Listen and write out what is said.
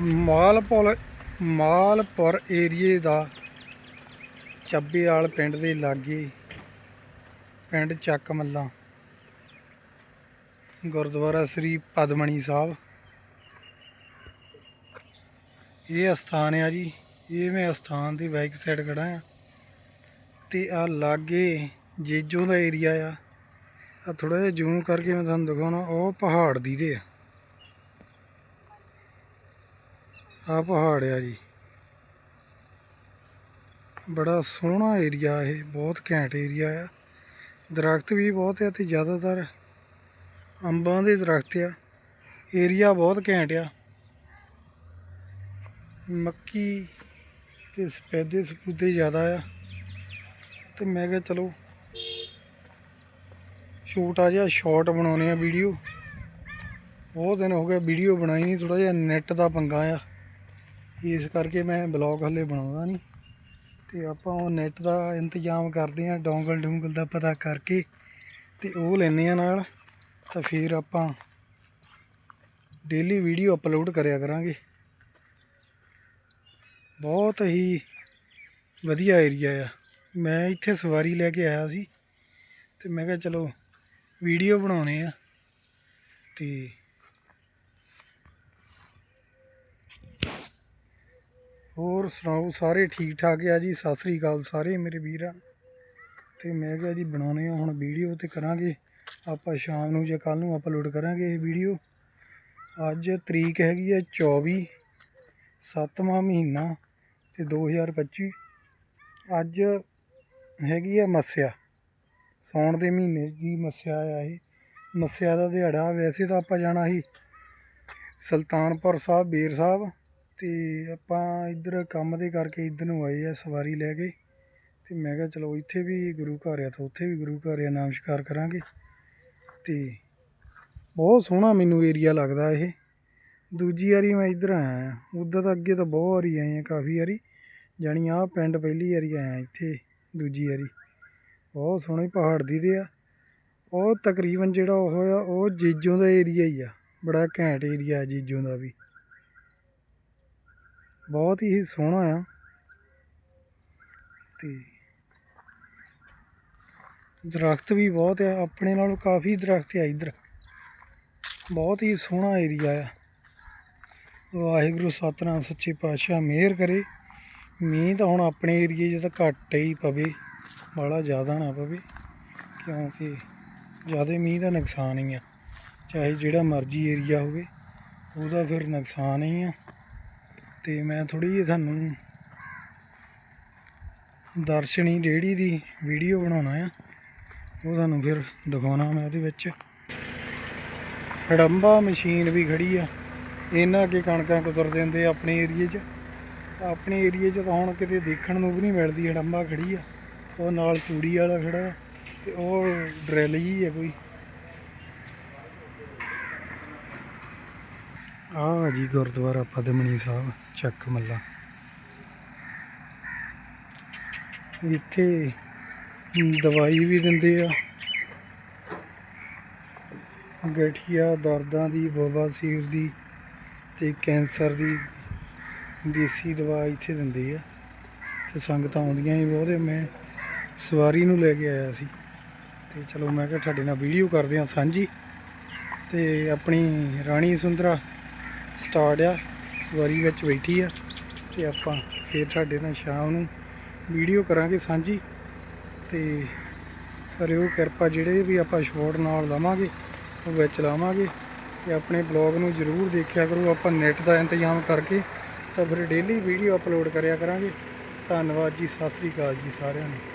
ਮਾਲਪੁਰ ਮਾਲਪੁਰ ਏਰੀਏ ਦਾ ਚੱਬੇਵਾਲ ਪਿੰਡ ਦੇ ਲਾਗੇ ਪਿੰਡ ਚੱਕ ਮੱਲਾ ਗੁਰਦੁਆਰਾ ਸ੍ਰੀ ਪਦਮਣੀ ਸਾਹਿਬ। ਇਹ ਅਸਥਾਨ ਆ ਜੀ, ਇਹ ਮੈਂ ਅਸਥਾਨ ਦੀ ਬਾਈਕ ਸਾਈਡ ਖੜਾ ਆ। ਤੇ ਆ ਲਾਗੇ ਜੇਜੋ ਦਾ ਏਰੀਆ ਆ। ਆ ਥੋੜਾ ਜਿਹਾ ਜ਼ੂਮ ਕਰਕੇ ਮੈਂ ਤੁਹਾਨੂੰ ਦਿਖਾਉਣਾ, ਉਹ ਪਹਾੜ ਦੀ ਦੇ ਆ। ਆ ਪਹਾੜ ਆ ਜੀ। ਬੜਾ ਸੋਹਣਾ ਏਰੀਆ ਇਹ, ਬਹੁਤ ਘੈਂਟ ਏਰੀਆ ਆ। ਦਰਖਤ ਵੀ ਬਹੁਤ ਆ ਤੇ ਜ਼ਿਆਦਾਤਰ ਅੰਬਾਂ ਦੇ ਦਰਖਤ ਆ। ਏਰੀਆ ਬਹੁਤ ਘੈਂਟ ਆ। ਮੱਕੀ ਤੇ ਸਪੈਦੇ ਸਪੂਦੇ ਜ਼ਿਆਦਾ ਆ। ਤੇ ਮੈਂ ਕਿਹਾ ਚਲੋ ਛੋਟਾ ਜਿਹਾ ਸ਼ਾਰਟ ਬਣਾਉਣੇ ਆ ਵੀਡੀਓ। ਬਹੁਤ ਦਿਨ ਹੋ ਗਏ ਵੀਡੀਓ ਬਣਾਈ ਨਹੀਂ ਥੋੜਾ ਜਿਹਾ ਨੈਟ ਦਾ ਪੰਗਾ ਆ। ਇਸ ਕਰਕੇ ਮੈਂ ਬਲੌਗ ਹਲੇ ਬਣਾਉਂਦਾ ਨਹੀਂ। ਤੇ ਆਪਾਂ ਉਹ ਨੈਟ ਦਾ ਇੰਤਜ਼ਾਮ ਕਰਦੇ ਆ ਡੋਂਗਲ ਡੂੰਗਲ ਦਾ ਪਤਾ ਕਰਕੇ ਤੇ ਉਹ ਲੈਨੇ ਆ ਨਾਲ। ਤਾਂ ਫਿਰ ਆਪਾਂ ਡੇਲੀ ਵੀਡੀਓ ਅਪਲੋਡ ਕਰਿਆ ਕਰਾਂਗੇ। ਬਹੁਤ ਹੀ ਵਧੀਆ ਏਰੀਆ ਆ। ਮੈਂ ਇੱਥੇ ਸਵਾਰੀ ਲੈ ਕੇ ਆਇਆ ਸੀ ਤੇ ਮੈਂ ਕਿਹਾ ਚਲੋ ਵੀਡੀਓ ਬਣਾਉਣੇ ਆ ਤੇ ਹੋਰ ਸੁਣਾਓ, ਸਾਰੇ ਠੀਕ ਠਾਕ ਆ ਜੀ? ਸਤਿ ਸ੍ਰੀ ਅਕਾਲ ਸਾਰੇ ਮੇਰੇ ਵੀਰਾਂ। ਤੇ ਮੈਂ ਕਿਹਾ ਜੀ ਬਣਾਉਣੇ ਆ ਹੁਣ ਵੀਡੀਓ ਤੇ ਕਰਾਂਗੇ। ਆਪਾਂ ਸ਼ਾਮ ਨੂੰ ਜਾਂ ਕੱਲ ਨੂੰ ਅਪਲੋਡ ਕਰਾਂਗੇ ਇਹ ਵੀਡੀਓ। ਅੱਜ ਤਰੀਕ ਹੈਗੀ ਹੈ 24 ਸੱਤਵਾਂ ਮਹੀਨਾ ਤੇ 2025 ਅੱਜ ਹੈਗੀ ਹੈ ਮੱਸਿਆ। ਸੌਣ ਦੇ ਮਹੀਨੇ ਦੀ ਮੱਸਿਆ ਆ ਇਹ। ਮੱਸਿਆ ਦਾ ਦਿਹਾੜਾ ਵੈਸੇ ਤਾਂ ਆਪਾਂ ਜਾਣਾ ਸੀ। ਸੁਲਤਾਨਪੁਰ ਸਾਹਿਬ, ਬੀਰ ਸਾਹਿਬ। ਤੇ ਆਪਾਂ ਇੱਧਰ ਕੰਮ ਦੇ ਕਰਕੇ ਇੱਧਰ ਨੂੰ ਆਏ ਆ ਸਵਾਰੀ ਲੈ ਕੇ ਅਤੇ ਮੈਂ ਕਿਹਾ ਚਲੋ ਇੱਥੇ ਵੀ ਗੁਰੂ ਘਰ ਆ ਤਾਂ ਉੱਥੇ ਵੀ ਗੁਰੂ ਘਰ ਆ ਨਾਮ ਸ਼ਿਕਾਰ ਕਰਾਂਗੇ। ਅਤੇ ਬਹੁਤ ਸੋਹਣਾ ਮੈਨੂੰ ਏਰੀਆ ਲੱਗਦਾ ਇਹ। ਦੂਜੀ ਵਾਰੀ ਮੈਂ ਇੱਧਰ ਆਇਆ ਆ। ਉੱਧਰ ਤਾਂ ਅੱਗੇ ਤਾਂ ਬਹੁਤ ਵਾਰੀ ਆਏ ਆ, ਕਾਫੀ ਵਾਰੀ। ਜਾਣੀ ਆਹ ਪਿੰਡ ਪਹਿਲੀ ਵਾਰੀ ਆਇਆ ਇੱਥੇ, ਦੂਜੀ ਵਾਰੀ। ਬਹੁਤ ਸੋਹਣੇ ਪਹਾੜ ਦੀ ਦੇ ਆ। ਉਹ ਤਕਰੀਬਨ ਜਿਹੜਾ ਉਹ ਆ, ਉਹ ਜੀਜੋਂ ਦਾ ਏਰੀਆ ਹੀ ਆ। ਬੜਾ ਘੈਂਟ ਏਰੀਆ ਜੀਜੋਂ ਦਾ ਵੀ। ਬਹੁਤ ਹੀ ਸੋਹਣਾ ਆ। ਤੇ ਦਰਖਤ ਵੀ ਬਹੁਤ ਆ। ਆਪਣੇ ਨਾਲੋਂ ਕਾਫੀ ਦਰਖਤ ਆ ਇੱਧਰ। ਬਹੁਤ ਹੀ ਸੋਹਣਾ ਏਰੀਆ ਆ। ਵਾਹਿਗੁਰੂ, ਸਤਨਾਮ, ਸੱਚੇ ਪਾਤਸ਼ਾਹ, ਮਿਹਰ ਕਰੇ। ਮੀਂਹ ਤਾਂ ਹੁਣ ਆਪਣੇ ਏਰੀਏ 'ਚ ਤਾਂ ਘੱਟ ਹੀ ਪਵੇ। ਬਾਹਲਾ ਜ਼ਿਆਦਾ ਨਾ ਪਵੇ। ਕਿਉਂਕਿ ਜ਼ਿਆਦਾ ਮੀਂਹ ਦਾ ਨੁਕਸਾਨ ਹੀ ਆ। ਚਾਹੇ ਜਿਹੜਾ ਮਰਜ਼ੀ ਏਰੀਆ ਹੋਵੇ, ਉਹਦਾ ਫਿਰ ਨੁਕਸਾਨ ਹੀ ਆ। ਤੇ ਮੈਂ ਥੋੜੀ ਜਿਹੀ ਤੁਹਾਨੂੰ ਦਰਸ਼ਨੀ ਰੇੜੀ ਦੀ ਵੀਡੀਓ ਬਣਾਉਣਾ ਆ, ਉਹ ਤੁਹਾਨੂੰ ਫਿਰ ਦਿਖਾਉਣਾ ਮੈਂ ਉਹਦੇ ਵਿੱਚ। ਹੜੰਬਾ ਮਸ਼ੀਨ ਵੀ ਖੜੀ ਆ, ਇਹਨਾਂ ਅੱਗੇ ਕਣਕਾਂ ਕੁਤਰ ਦਿੰਦੇ ਆਪਣੇ ਏਰੀਏ 'ਚ। ਆਪਣੇ ਏਰੀਏ 'ਚ ਤਾਂ ਹੁਣ ਕਿਤੇ ਦੇਖਣ ਨੂੰ ਵੀ ਨਹੀਂ ਮਿਲਦੀ ਹੜੰਬਾ ਖੜੀ ਆ। ਉਹ ਨਾਲ ਤੂੜੀ ਵਾਲਾ ਖੜਾ ਤੇ ਉਹ ਡਰਿੱਲ ਜੀ ਆ ਕੋਈ। ਆਹ ਜੀ ਗੁਰਦੁਆਰਾ ਪਦਮਣੀ ਸਾਹਿਬ, ਚੱਕ ਮੱਲਾ। ਇੱਥੇ ਦਵਾਈ ਵੀ ਦਿੰਦੇ ਆ। ਗਠੀਆ ਦਰਦਾਂ ਦੀ ਬਵਾਸੀਰ ਦੀ ਤੇ ਕੈਂਸਰ ਦੀ ਦੇਸੀ ਦਵਾ ਇੱਥੇ ਦਿੰਦੇ ਆ। ਤੇ ਸੰਗਤਾਂ ਆਉਂਦੀਆਂ ਹੀ ਬਹੁਤੇ ਮੈਂ ਸਵਾਰੀ ਨੂੰ ਲੈ ਕੇ ਆਇਆ ਸੀ। ਤੇ ਚਲੋ ਮੈਂ ਕਿਹਾ ਤੁਹਾਡੇ ਨਾਲ ਵੀਡੀਓ ਕਰਦੇ ਆ ਸਾਂਝੀ। ਤੇ ਆਪਣੀ ਰਾਣੀ ਸੁੰਦਰਾ ਸਟਾਰਟ ਆ, ਸਵਾਰੀ ਵਿੱਚ ਬੈਠੀ ਆ ਤੇ ਆਪਾਂ ਫੇਰ ਤੁਹਾਡੇ ਨਾਲ ਸ਼ਾਮ ਨੂੰ ਵੀਡੀਓ ਕਰਾਂਗੇ ਸਾਂਝੀ। ਤੇ ਕਰਿਓ ਕਿਰਪਾ ਜਿਹੜੇ ਵੀ ਆਪਾਂ ਸ਼ਾਟ ਨਾਲ ਲਵਾਂਗੇ, ਉਹ ਵਿੱਚ ਲਾਵਾਂਗੇ ਤੇ ਆਪਣੇ ਬਲੌਗ ਨੂੰ ਜਰੂਰ ਦੇਖਿਆ ਕਰੋ। ਆਪਾਂ ਨੈਟ ਦਾ ਇੰਤਜ਼ਾਮ ਕਰਕੇ ਤਾਂ ਫਿਰ ਡੇਲੀ ਵੀਡੀਓ ਅਪਲੋਡ ਕਰਿਆ ਕਰਾਂਗੇ। ਧੰਨਵਾਦ ਜੀ, ਸਤਿ ਸ੍ਰੀ ਅਕਾਲ ਜੀ ਸਾਰਿਆਂ ਨੂੰ।